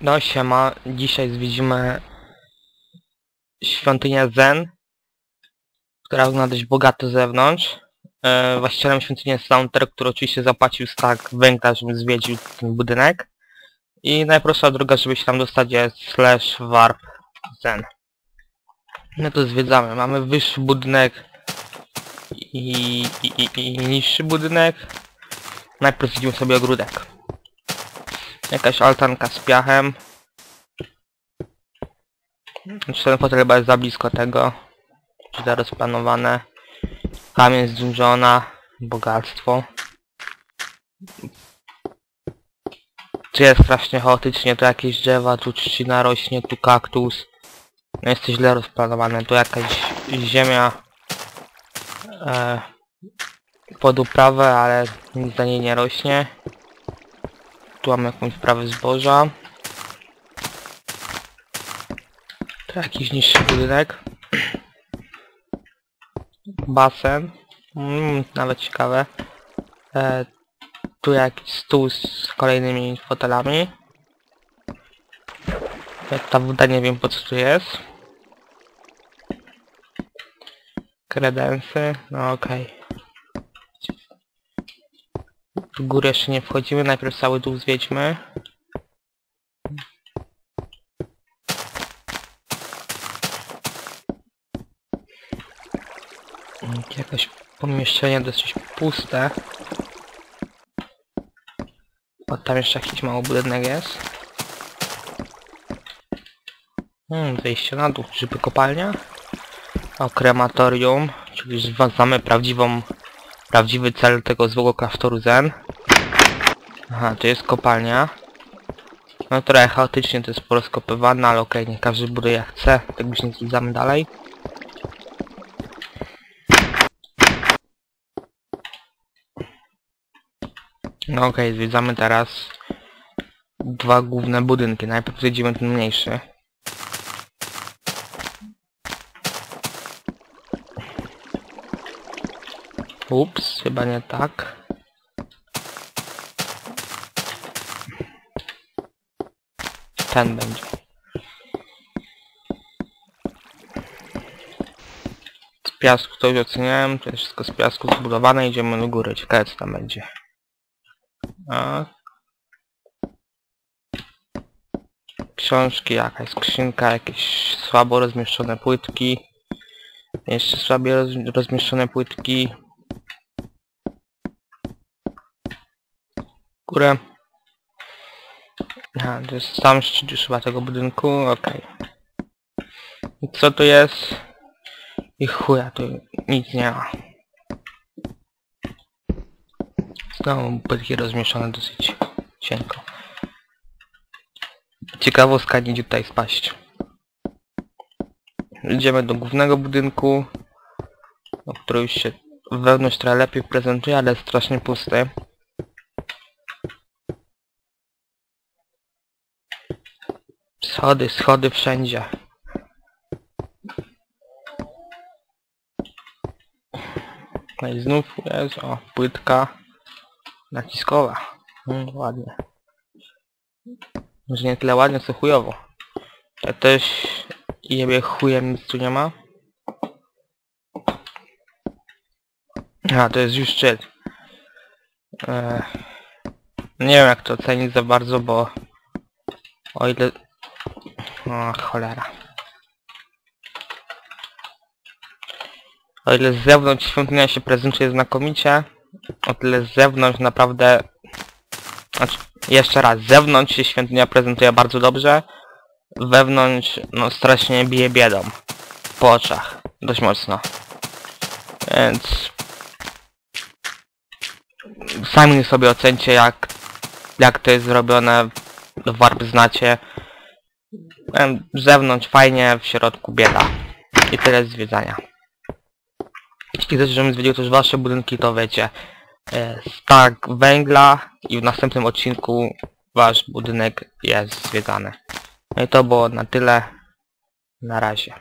No siema, dzisiaj zwiedzimy świątynię Zen, która wygląda dość bogato zewnątrz. E, właścicielem świątyni jest Launter, który oczywiście zapłacił stack węgla, żeby zwiedził ten budynek. I najprostsza droga, żeby się tam dostać jest slash warp Zen. No to zwiedzamy. Mamy wyższy budynek i, i, i, i niższy budynek. Najpierw widzimy sobie ogródek. Jakaś altanka z piachem. Znaczy ten fotel chyba jest za blisko tego. Źle rozplanowane. Kamień z. Bogactwo. Tu jest strasznie chaotycznie, tu jakieś drzewa, tu trzcina rośnie, tu kaktus. No jest to źle rozplanowane, tu jakaś ziemia e, pod uprawę, ale nic na niej nie rośnie. Tu mamy jakąś wprawę zboża. Tu jakiś niższy budynek. Basen. Mm, nawet ciekawe. E, tu jakiś stół z kolejnymi fotelami. E, Ta woda nie wiem po co tu jest. Kredensy, no okej. W górę jeszcze nie wchodzimy, najpierw cały dół zwiedźmy. Jakoś pomieszczenie dosyć puste. O, tam jeszcze jakiś mały budynek jest. Hmm, wejście na dół, żeby kopalnia. O, krematorium, czyli znamy prawdziwą prawdziwy cel tego złego klasztoru Zen. Aha, to jest kopalnia. No trochę chaotycznie to jest porozkopywane, ale okej, nie każdy buduje jak chce, tak już nie zwiedzamy dalej. No okej, zwiedzamy teraz dwa główne budynki. Najpierw zwiedzimy ten mniejszy. Ups, chyba nie tak. Ten będzie. Z piasku to już oceniałem, to jest wszystko z piasku zbudowane, idziemy do góry, ciekawe co tam będzie. A. Książki, jakaś skrzynka, jakieś słabo rozmieszczone płytki. Jeszcze słabiej roz, rozmieszczone płytki. Górę. Aha, to jest sam szczyt już chyba tego budynku, okej. I co tu jest? I chuja, tu nic nie ma. Znowu płytki rozmieszczone dosyć cienko. Ciekawostka nie tutaj spaść. Idziemy do głównego budynku, który już się wewnątrz trochę lepiej prezentuje, ale jest strasznie pusty. Schody, schody wszędzie. No i znów jest, o, płytka naciskowa. Mm, ładnie. Może nie tyle ładnie, co chujowo. Ja też jebie chujem nic tu nie ma. A, to jest już szczyt. Eee, nie wiem jak to ocenić za bardzo, bo o ile... O, cholera. O ile z zewnątrz świątynia się prezentuje znakomicie, o tyle z zewnątrz naprawdę... Znaczy, jeszcze raz, z zewnątrz się świątynia prezentuje bardzo dobrze, wewnątrz, no strasznie bije biedą. Po oczach. Dość mocno. Więc... Sami sobie ocencie jak, jak to jest zrobione. Warp znacie. Z zewnątrz fajnie, w środku bieda. I tyle zwiedzania. Jeśli chcecie, żebym zwiedził też wasze budynki, to wiecie. e, Stack węgla i w następnym odcinku wasz budynek jest zwiedzany. No i to było na tyle. Na razie.